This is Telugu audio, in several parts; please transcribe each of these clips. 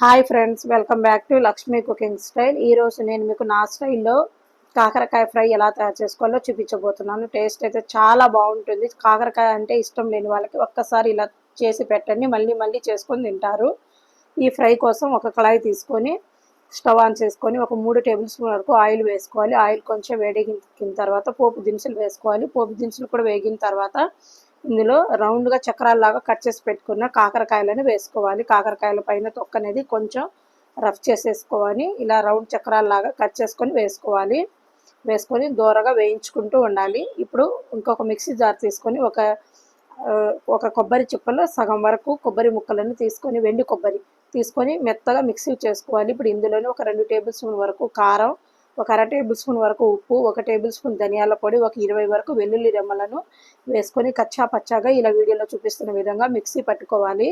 Hi friends welcome back to Lakshmi cooking style. ఈరోజు నేను మీకు నా స్టైల్లో కాకరకాయ ఫ్రై ఎలా తయారు చేసుకోవాలో చూపించబోతున్నాను. టేస్ట్ అయితే చాలా బాగుంటుంది. కాకరకాయ అంటే ఇష్టం లేని వాళ్ళకి ఒక్కసారి ఇలా చేసి పెట్టండి మళ్ళీ మళ్ళీ చేసుకొని తింటారు. ఈ ఫ్రై కోసం ఒక కళాయి తీసుకొని స్టవ్ ఆన్ చేసుకొని ఒక మూడు టేబుల్ స్పూన్ వరకు ఆయిల్ వేసుకోవాలి. ఆయిల్ కొంచెం వేడిగిన తర్వాత పోపు దినుసులు వేసుకోవాలి. పోపు దినుసులు కూడా వేగిన తర్వాత ఇందులో రౌండ్గా చక్రాల్లాగా కట్ చేసి పెట్టుకున్న కాకరకాయలను వేసుకోవాలి. కాకరకాయల పైన తొక్క అనేది కొంచెం రఫ్ చేసేసుకోవాలి. ఇలా రౌండ్ చక్రాల్లాగా కట్ చేసుకొని వేసుకోవాలి. వేసుకొని దూరగా వేయించుకుంటూ ఉండాలి. ఇప్పుడు ఇంకొక మిక్సీ జార్ తీసుకొని ఒక ఒక కొబ్బరి చిప్పలో సగం వరకు కొబ్బరి ముక్కలను తీసుకొని వెండి కొబ్బరి తీసుకొని మెత్తగా మిక్సీ చేసుకోవాలి. ఇప్పుడు ఇందులోనే ఒక రెండు టేబుల్ స్పూన్ వరకు కారం ఒక అర టేబుల్ స్పూన్ వరకు ఉప్పు ఒక టేబుల్ స్పూన్ ధనియాల పొడి ఒక ఇరవై వరకు వెల్లుల్లి రెమ్మలను వేసుకొని కచ్చా పచ్చాగా ఇలా వీడియోలో చూపిస్తున్న విధంగా మిక్సీ పట్టుకోవాలి.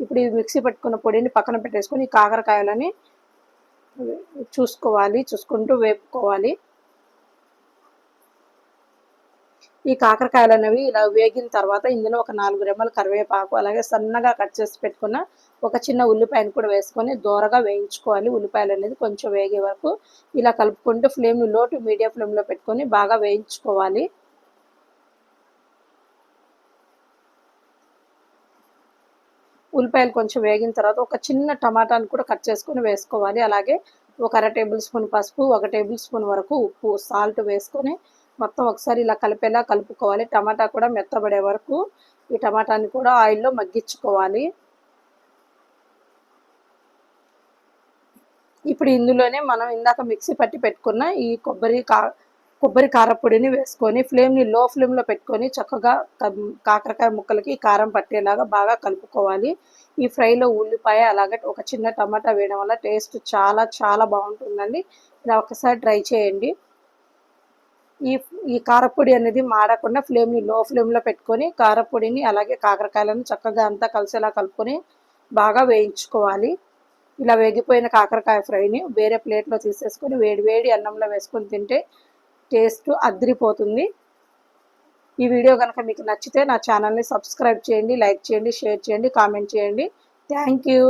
ఇప్పుడు ఈ మిక్సీ పట్టుకున్న పొడిని పక్కన పెట్టేసుకొని కాకరకాయలని చూసుకోవాలి చూసుకుంటూ వేపుకోవాలి. ఈ కాకరకాయలు అనేవి ఇలా వేగిన తర్వాత ఇందులో ఒక నాలుగు రెమ్మలు కరివేపాకు అలాగే సన్నగా కట్ చేసి పెట్టుకున్న ఒక చిన్న ఉల్లిపాయను కూడా వేసుకొని దోరగా వేయించుకోవాలి. ఉల్లిపాయలు అనేది కొంచెం వేగే వరకు ఇలా కలుపుకుంటూ ఫ్లేమ్ని లోటు మీడియం ఫ్లేమ్లో పెట్టుకొని బాగా వేయించుకోవాలి. ఉల్లిపాయలు కొంచెం వేగిన తర్వాత ఒక చిన్న టమాటాను కూడా కట్ చేసుకొని వేసుకోవాలి. అలాగే ఒక అర టేబుల్ స్పూన్ పసుపు ఒక టేబుల్ స్పూన్ వరకు ఉప్పు సాల్ట్ వేసుకొని మొత్తం ఒకసారి ఇలా కలిపేలా కలుపుకోవాలి. టమాటా కూడా మెత్తబడే వరకు ఈ టమాటాని కూడా ఆయిల్లో మగ్గించుకోవాలి. ఇప్పుడు ఇందులోనే మనం ఇందాక మిక్సీ పట్టి పెట్టుకున్న ఈ కొబ్బరి కా కొబ్బరి కారపొడిని వేసుకొని ఫ్లేమ్ని లో ఫ్లేమ్లో పెట్టుకొని చక్కగా కాకరకాయ ముక్కలకి కారం పట్టేలాగా బాగా కలుపుకోవాలి. ఈ ఫ్రైలో ఉల్లిపాయ అలాగే ఒక చిన్న టమాటా వేయడం వల్ల టేస్ట్ చాలా చాలా బాగుంటుందండి. ఇలా ఒకసారి ట్రై చేయండి. ఈ ఈ కారపొడి అనేది మాడకుండా ఫ్లేమ్ని లో ఫ్లేమ్లో పెట్టుకొని కారపొడిని అలాగే కాకరకాయలను చక్కగా అంతా కలిసేలా కలుపుకొని బాగా వేయించుకోవాలి. ఇలా వేగిపోయిన కాకరకాయ ఫ్రైని వేరే ప్లేట్లో తీసేసుకొని వేడి వేడి అన్నంలో వేసుకొని తింటే టేస్ట్ అద్రిపోతుంది. ఈ వీడియో కనుక మీకు నచ్చితే నా ఛానల్ని సబ్స్క్రైబ్ చేయండి లైక్ చేయండి షేర్ చేయండి కామెంట్ చేయండి. Thank you